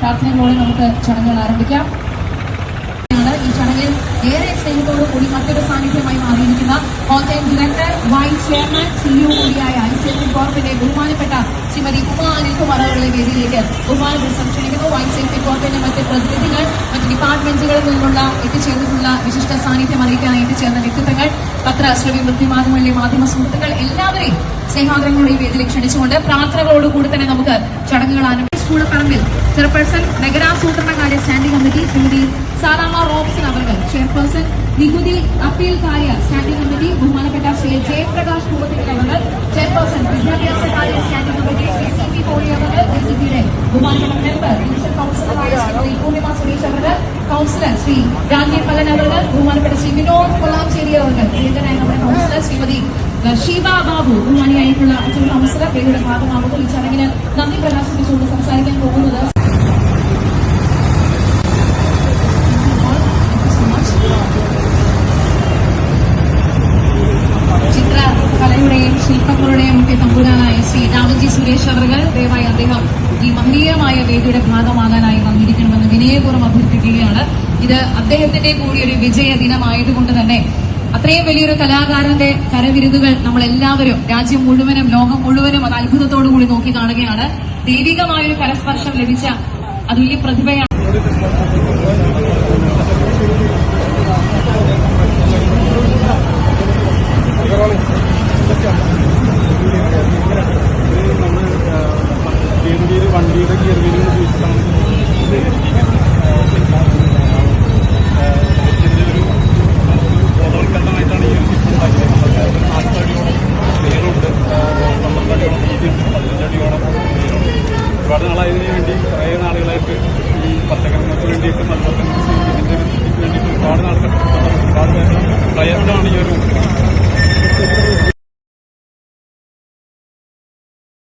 പ്രാർത്ഥനകളോടെ നമുക്ക് ചടങ്ങുകൾ ആരംഭിക്കാം. ഈ ചടങ്ങിൽ ഏറെ സ്നേഹത്തോടു കൂടി മറ്റൊരു സാന്നിധ്യമായി മാറിയിരിക്കുന്ന Kottayam director vice chairman CEO കൂടിയായ ഐ സി എഫ് കോർപ്പിന്റെ ബഹുമാനപ്പെട്ട ശ്രീമതി ഉമ അനിൽകുമാർ വേദിയിലേക്ക് ബഹുമാനപ്പെട്ട ക്ഷണിക്കുന്നു വൈസ് സേഫ്റ്റി കോർപ്പിന്റെ മറ്റ് പ്രതിനിധികൾ മറ്റ് ഡിപ്പാർട്ട്മെന്റുകളിൽ നിന്നുള്ള എത്തിച്ചേർന്നിട്ടുള്ള വിശിഷ്ട സാന്നിധ്യം അറിയിക്കാൻ എത്തിച്ചേർന്ന വ്യക്തിത്വങ്ങൾ പത്ര ശ്രവ്യ വൃത്തിമാധ്യമങ്ങളിലെ മാധ്യമ സുഹൃത്തുക്കൾ എല്ലാവരെയും സ്നേഹാദരങ്ങളുടെ ഈ വേദിയിലേക്ക് ക്ഷണിച്ചുകൊണ്ട് പ്രാർത്ഥനകളോടുകൂടി തന്നെ നമുക്ക് ചടങ്ങുകൾ കൂടപ്പറമ്പിൽ chairperson നഗരാസൂത്രണകാര്യ standing committee Shrimati Sarama Robson അവർകൾ ചെയർപേഴ്സൺ നികുതി അപ്പീൽ കാര്യ സ്റ്റാൻഡിംഗ് കമ്മിറ്റി ബഹുമാനപ്പെട്ട ശ്രീ ജയപ്രകാശ് കുമ്പത്തിൽ അവർ ചെയർപേഴ്സൺ വിദ്യാഭ്യാസ കാര്യ standing committee Shri C P കോഴി അവർ ഡി സി പിയുടെ ബഹുമാനപ്പെട്ട മെമ്പർ ഡിവിഷൻ കൗൺസിലറായ ശ്രീമതി പൂർണിമ സുരേഷ് അവർ കൗൺസിലർ ശ്രീ രാജീവ് മകൻ അവർ ബഹുമാനപ്പെട്ട ശ്രീ വിനോദ് കൊല്ലാഞ്ചേരി അവർ പ്രിയങ്കനായ നമ്മുടെ കൗൺസിലർ ശ്രീമതി ഷീബ ബാബു ബഹുമാനിയായിട്ടുള്ള അച്ഛൻ കൗൺസിലർ പേരുടെ ഭാഗമാകുന്നു. ഈ ചടങ്ങിന് തമ്പുരാനായ ശ്രീ രാമജി സുരേഷ് അവർക്ക് ദയവായി അദ്ദേഹം ഈ മഹനീയമായ വേദിയുടെ ഭാഗമാകാനായി വന്നിരിക്കണമെന്ന് വിനയപൂർവം അഭ്യർത്ഥിക്കുകയാണ്. ഇത് അദ്ദേഹത്തിന്റെ കൂടി ഒരു വിജയ ദിനമായതുകൊണ്ട് തന്നെ അത്രയും വലിയൊരു കലാകാരന്റെ കരവിരുതുകൾ നമ്മൾ എല്ലാവരും രാജ്യം മുഴുവനും ലോകം മുഴുവനും അത് അത്ഭുതത്തോടു കൂടി നോക്കി കാണുകയാണ്. ദൈവികമായൊരു കരസ്പർശം ലഭിച്ച അതുല്യ പ്രതിഭയാണ്. വണ്ടിയുടെ ഗിയർ വീലും ഉപയോഗിച്ചിട്ടാണ്